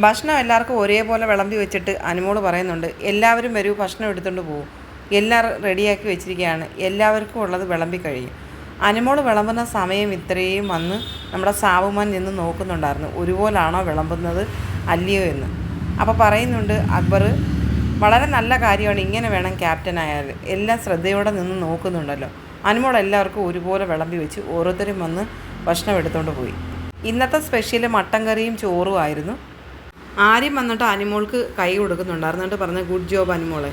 ഭക്ഷണം എല്ലാവർക്കും ഒരേപോലെ വിളമ്പി വെച്ചിട്ട് അനുമോൾ പറയുന്നുണ്ട് എല്ലാവരും വരൂ ഭക്ഷണം എടുത്തുകൊണ്ട് പോകും എല്ലാം റെഡിയാക്കി വെച്ചിരിക്കുകയാണ് എല്ലാവർക്കും ഉള്ളത് വിളമ്പി കഴിയും. അനുമോൾ വിളമ്പുന്ന സമയം ഇത്രയും വന്ന് നമ്മുടെ സാവുമാൻ നിന്ന് നോക്കുന്നുണ്ടായിരുന്നു ഒരുപോലാണോ വിളമ്പുന്നത്? അല്ലയോ? എന്ന്. അപ്പോൾ പറയുന്നുണ്ട് അക്ബർ വളരെ നല്ല കാര്യമാണ് ഇങ്ങനെ വേണം ക്യാപ്റ്റൻ ആയാൽ. എല്ലാം ശ്രദ്ധയോടെ നിന്ന് നോക്കുന്നുണ്ടല്ലോ. അനുമോൾ എല്ലാവർക്കും ഒരുപോലെ വിളമ്പി വെച്ച് ഓരോരുത്തരും വന്ന് ഭക്ഷണം എടുത്തുകൊണ്ട് പോയി. ഇന്നത്തെ സ്പെഷ്യൽ മട്ടൻ കറിയും ചോറും ആയിരുന്നു. ആര്യം വന്നിട്ട് അനിമോൾക്ക് കൈ കൊടുക്കുന്നുണ്ടായിരുന്നു പറഞ്ഞു ഗുഡ് ജോബ് അനിമോളെ.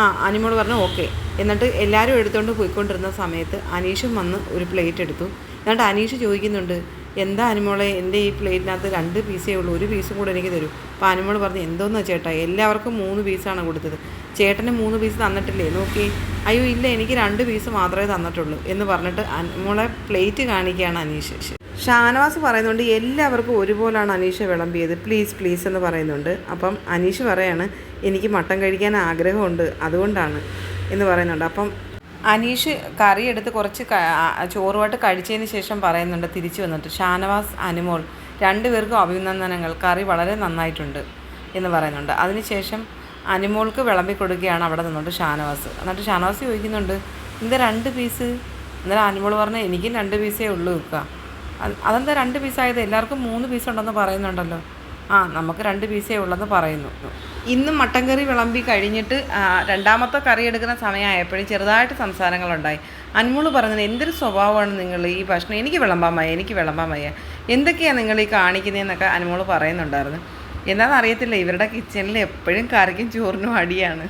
ആ അനിമോൾ പറഞ്ഞു ഓക്കെ. എന്നിട്ട് എല്ലാവരും എടുത്തുകൊണ്ട് പോയിക്കൊണ്ടിരുന്ന സമയത്ത് അനീഷും വന്ന് ഒരു പ്ലേറ്റ് എടുത്തു. എന്നിട്ട് അനീഷ് ചോദിക്കുന്നുണ്ട് എന്താ അനിമോളെ എന്റെ ഈ പ്ലേറ്റിനകത്ത് രണ്ട് പീസേ ഉള്ളൂ ഒരു പീസും കൂടെ എനിക്ക് തരൂ. അപ്പോൾ അനിമോൾ പറഞ്ഞു എന്തോന്നാ ചേട്ടാ എല്ലാവർക്കും മൂന്ന് പീസാണ് കൊടുത്തത്. ചേട്ടന് മൂന്ന് പീസ് തന്നിട്ടില്ലേ? നോക്കി അയ്യോ ഇല്ല എനിക്ക് രണ്ട് പീസ് മാത്രമേ തന്നിട്ടുള്ളൂ എന്ന് പറഞ്ഞിട്ട് അനിമോളെ പ്ലേറ്റ് കാണിക്കുകയാണ് അനീഷ്. ഷാനവാസ് പറയുന്നുണ്ട് എല്ലാവർക്കും ഒരുപോലാണ് അനീഷ വിളമ്പിയത്. പ്ലീസ് പ്ലീസ് എന്ന് പറയുന്നുണ്ട്. അപ്പം അനീഷ് പറയാണ് എനിക്ക് മട്ടൻ കഴിക്കാൻ ആഗ്രഹമുണ്ട് അതുകൊണ്ടാണ് എന്ന് പറയുന്നുണ്ട്. അപ്പം അനീഷ് കറി എടുത്ത് കുറച്ച് ചോറുമായിട്ട് കഴിച്ചതിന് ശേഷം പറയുന്നുണ്ട് തിരിച്ചു വന്നിട്ട് ഷാനവാസ് അനുമോൾ രണ്ടുപേർക്കും അഭിനന്ദനങ്ങൾ. കറി വളരെ നന്നായിട്ടുണ്ട് എന്ന് പറയുന്നുണ്ട്. അതിനുശേഷം അനുമോൾക്ക് വിളമ്പി കൊടുക്കുകയാണ് അവിടെ നിന്നുകൊണ്ട് ഷാനവാസ്. എന്നിട്ട് ഷാനവാസ് ചോദിക്കുന്നുണ്ട് എന്താ രണ്ട് പീസ്? എന്നാലും അനുമോൾ പറഞ്ഞാൽ എനിക്കും രണ്ട് പീസേ ഉള്ളൂ വെക്കുക അതെന്താ രണ്ട് പീസായത്? എല്ലാവർക്കും മൂന്ന് പീസ് ഉണ്ടെന്ന് പറയുന്നുണ്ടല്ലോ. ആ നമുക്ക് രണ്ട് പീസേ ഉള്ളെന്ന് പറയുന്നു. ഇന്നും മട്ടൻ കറി വിളമ്പി കഴിഞ്ഞിട്ട് രണ്ടാമത്തെ കറി എടുക്കുന്ന സമയമായപ്പോഴും ചെറുതായിട്ട് സംസാരങ്ങളുണ്ടായി. അൻമോൾ പറഞ്ഞത് എന്തൊരു സ്വഭാവമാണ് നിങ്ങൾ ഈ ഭക്ഷണം? എനിക്ക് വിളമ്പാൻ വയ്യ എനിക്ക് വിളമ്പാൻ വയ്യ. എന്തൊക്കെയാണ് നിങ്ങൾ ഈ കാണിക്കുന്നതെന്നൊക്കെ അൻമോൾ പറയുന്നുണ്ടായിരുന്നു. എന്താണെന്ന് അറിയത്തില്ല ഇവരുടെ കിച്ചണിൽ എപ്പോഴും കറിക്കും ചോറിനും അടിയാണ്.